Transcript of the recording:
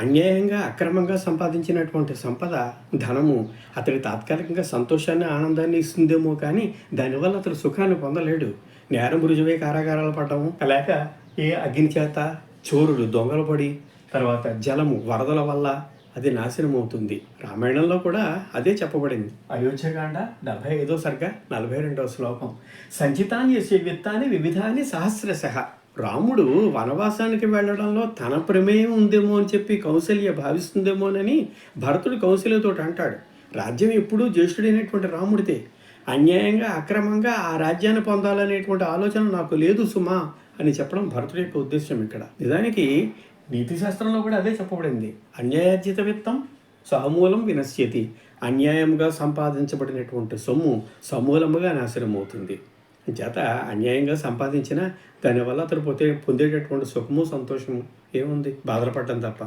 అన్యాయంగా అక్రమంగా సంపాదించినటువంటి సంపద ధనము అతడి తాత్కాలికంగా సంతోషాన్ని ఆనందాన్ని ఇస్తుందేమో కానీ దానివల్ల అతడు సుఖాన్ని పొందలేడు. నేరం రుజువే కారాగారాలు పడటము లేక ఏ అగ్ని చేత చోరుడు దొంగలు పడి తర్వాత జలము వరదల వల్ల అది నాశనం అవుతుంది రామాయణంలో కూడా అదే చెప్పబడింది. అయోధ్యకాండ డెబ్బై ఐదో సర్గ నలభై రెండవ శ్లోకం. సంచితాన్ని యస్య విత్తాన్ని వివిధాన్ని సహస్రశ. రాముడు వనవాసానికి వెళ్ళడంలో తన ప్రమేయం ఉందేమో అని చెప్పి కౌశల్య భావిస్తుందేమోనని భరతుడు కౌశల్యతో అంటాడు. రాజ్యం ఎప్పుడూ జ్యేష్ఠుడైనటువంటి రాముడితే అన్యాయంగా అక్రమంగా ఆ రాజ్యాన్ని పొందాలనేటువంటి ఆలోచన నాకు లేదు సుమా అని చెప్పడం భరతుడి యొక్క ఉద్దేశం ఇక్కడ. నిజానికి నీతి శాస్త్రంలో కూడా అదే చెప్పబడింది. అన్యాయార్జిత విత్తం సమూలం వినశ్యతి. అన్యాయంగా సంపాదించబడినటువంటి సొమ్ము సమూలముగా నాశనం అవుతుంది చేత అన్యాయంగా సంపాదించినా దానివల్ల అతను పొందే పొందేటటువంటి సుఖము సంతోషము ఏముంది? బాధపడటం తప్ప.